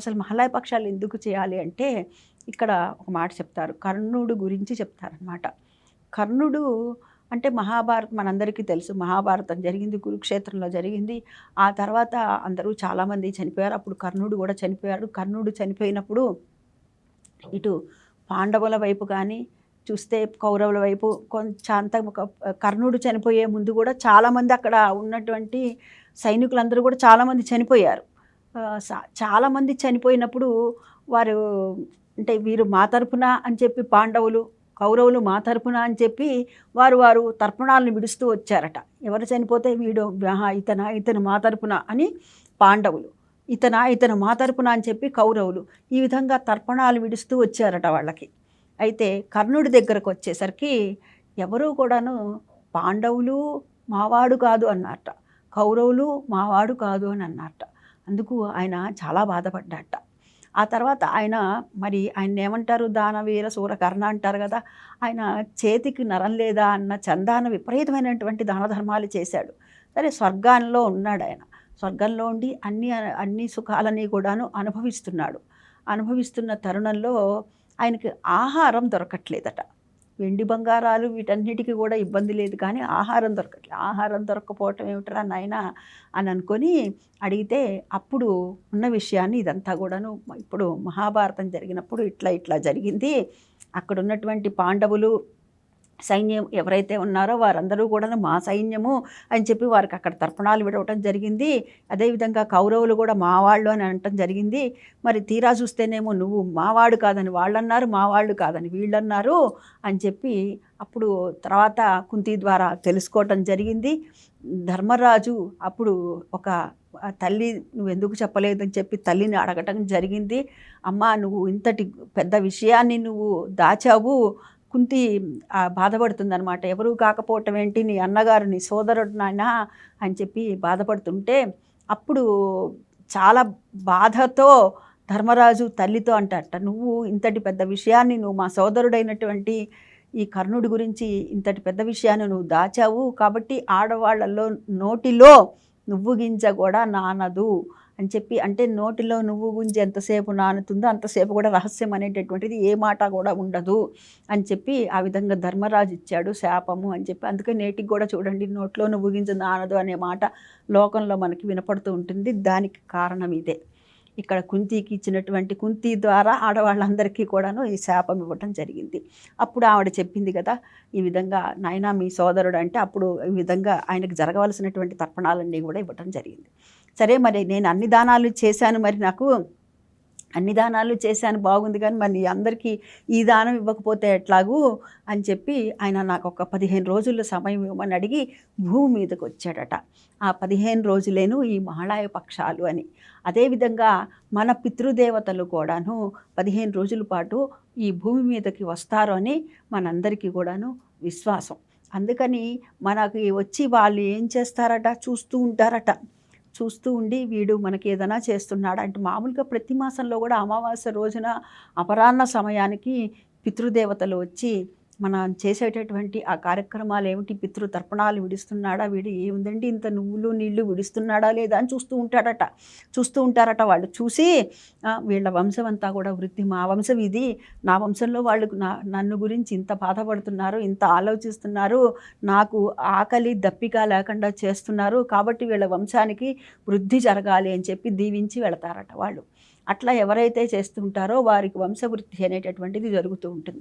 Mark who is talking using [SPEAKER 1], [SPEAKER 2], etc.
[SPEAKER 1] అసలు మహాలయపక్షాలు ఎందుకు చేయాలి అంటే ఇక్కడ ఒక మాట చెప్తారు. కర్ణుడు గురించి చెప్తారనమాట కర్ణుడు అంటే మహాభారతం మనందరికీ తెలుసు. మహాభారతం జరిగింది కురుక్షేత్రంలో జరిగింది. ఆ తర్వాత అందరూ చాలామంది చనిపోయారు. అప్పుడు కర్ణుడు కూడా చనిపోయాడు. కర్ణుడు చనిపోయినప్పుడు ఇటు పాండవుల వైపు కానీ చూస్తే కౌరవుల వైపు కొంచెం అంత ఒక కర్ణుడు చనిపోయే ముందు కూడా చాలామంది అక్కడ ఉన్నటువంటి సైనికులందరూ కూడా చాలామంది చనిపోయారు. చాలామంది చనిపోయినప్పుడు వారు అంటే వీరు మా తరపున అని చెప్పి పాండవులు కౌరవులు మా తరపున అని చెప్పి వారు వారు తర్పణాలను విడుస్తూ వచ్చారట. ఎవరు చనిపోతే వీడు ఇతన ఇతను మా తరపున అని పాండవులు. ఇతన ఇతను మా తరపున అని చెప్పి కౌరవులు ఈ విధంగా తర్పణాలు విడుస్తూ వచ్చారట వాళ్ళకి. అయితే కర్ణుడి దగ్గరకు వచ్చేసరికి ఎవరూ కూడాను పాండవులు మావాడు కాదు అన్నట్ట కౌరవులు మావాడు కాదు అని అన్నట్ట అందుకు ఆయన చాలా బాధపడ్డట. ఆ తర్వాత ఆయన మరి ఆయన ఏమంటారు దానవీర సూరకర్ణ అంటారు కదా ఆయన చేతికి నరం లేదా అన్న చందాన విపరీతమైనటువంటి దాన ధర్మాలు చేశాడు. సరే స్వర్గాల్లో ఉన్నాడు ఆయన. స్వర్గంలో ఉండి అన్ని అన్ని సుఖాలని కూడాను అనుభవిస్తున్నాడు. అనుభవిస్తున్న తరుణంలో ఆయనకి ఆహారం దొరకట్లేదట. వెండి బంగారాలు వీటన్నిటికీ కూడా ఇబ్బంది లేదు. కానీ ఆహారం దొరకట్లేదు ఆహారం దొరకపోవటం ఏమిటరా నాయన అని అనుకొని అడిగితే అప్పుడు ఉన్న విషయాన్ని ఇదంతా కూడాను ఇప్పుడు మహాభారతం జరిగినప్పుడు ఇట్లా ఇట్లా జరిగింది. అక్కడ ఉన్నటువంటి పాండవులు సైన్యం ఎవరైతే ఉన్నారో వారందరూ కూడా మా సైన్యము అని చెప్పి వారికి అక్కడ తర్పణాలు విడవటం జరిగింది. అదేవిధంగా కౌరవులు కూడా మావాళ్ళు అని అనటం జరిగింది. మరి తీరా చూస్తేనేమో నువ్వు మావాడు కాదని వాళ్ళన్నారు మావాళ్ళు కాదని వీళ్ళన్నారు అని చెప్పి అప్పుడు తర్వాత కుంతి ద్వారా తెలుసుకోవటం జరిగింది. ధర్మరాజు అప్పుడు ఒక తల్లి నువ్వు ఎందుకు చెప్పలేదని చెప్పి తల్లిని అడగటం జరిగింది. అమ్మ నువ్వు ఇంతటి పెద్ద విషయాన్ని నువ్వు దాచావు. కుంతి బాధపడుతుందనమాట ఎవరూ కాకపోవటం ఏంటి? నీ అన్నగారు నీ సోదరుడు నాయన అని చెప్పి బాధపడుతుంటే అప్పుడు చాలా బాధతో ధర్మరాజు తల్లితో అంటట నువ్వు ఇంతటి పెద్ద విషయాన్ని నువ్వు మా సోదరుడైనటువంటి ఈ కర్ణుడి గురించి ఇంతటి పెద్ద విషయాన్ని నువ్వు దాచావు కాబట్టి ఆడవాళ్ళలో నోటిలో నువ్వు గింజ కూడా నానదు. అని చెప్పి అంటే నోటిలో నువ్వు గుంజి ఎంతసేపు నానుతుందో అంతసేపు కూడా రహస్యం అనేటటువంటిది ఏ మాట కూడా ఉండదు అని చెప్పి ఆ విధంగా ధర్మరాజు ఇచ్చాడు శాపము అని చెప్పి. అందుకే నేటికి కూడా చూడండి నోట్లో నువ్వు గింజ నానదు అనే మాట లోకంలో మనకి వినపడుతూ ఉంటుంది. దానికి కారణం ఇదే. ఇక్కడ కుంతికి ఇచ్చినటువంటి కుంతి ద్వారా ఆడవాళ్ళందరికీ కూడాను ఈ శాపం ఇవ్వటం జరిగింది. అప్పుడు ఆవిడ చెప్పింది కదా ఈ విధంగా నాయన మీ సోదరుడు అంటే అప్పుడు ఈ విధంగా ఆయనకు జరగవలసినటువంటి తర్పణాలన్నీ కూడా ఇవ్వటం జరిగింది. సరే మరి నేను అన్ని దానాలు చేశాను మరి నాకు అన్ని దానాలు చేశాను బాగుంది కానీ మరి అందరికీ ఈ దానం ఇవ్వకపోతే ఎట్లాగూ అని చెప్పి ఆయన నాకు ఒక పదిహేను రోజుల సమయం ఇవ్వమని అడిగి భూమి మీదకి వచ్చాడట. ఆ పదిహేను రోజులేను ఈ మహాళాయ పక్షాలు అని. అదేవిధంగా మన పితృదేవతలు కూడాను పదిహేను రోజుల పాటు ఈ భూమి మీదకి వస్తారు అని మనందరికీ కూడాను విశ్వాసం. అందుకని మనకి వచ్చి వాళ్ళు ఏం చేస్తారట? చూస్తూ ఉంటారట. చూస్తూ ఉండి వీడు మనకి ఏదైనా చేస్తున్నాడు అంటే మామూలుగా ప్రతి మాసంలో కూడా అమావాస్య రోజున అపరాహ్న సమయానికి పితృదేవతలు వచ్చి మనం చేసేటటువంటి ఆ కార్యక్రమాలు ఏమిటి? పితృ తర్పణాలు విడుస్తున్నాడా? వీడు ఏముందండి? ఇంత నువ్వులు నీళ్ళు విడుస్తున్నాడా లేదా? అని చూస్తూ ఉంటాడట. చూస్తూ ఉంటారట వాళ్ళు. చూసి వీళ్ళ వంశం అంతా కూడా వృద్ధి. మా వంశం ఇది. నా వంశంలో వాళ్ళు నా నన్ను గురించి ఇంత బాధపడుతున్నారు ఇంత ఆలోచిస్తున్నారు. నాకు ఆకలి దప్పిక లేకుండా చేస్తున్నారు. కాబట్టి వీళ్ళ వంశానికి వృద్ధి జరగాలి అని చెప్పి దీవించి వెళతారట వాళ్ళు. అట్లా ఎవరైతే చేస్తుంటారో వారికి వంశవృద్ధి అనేటటువంటిది జరుగుతూ ఉంటుంది.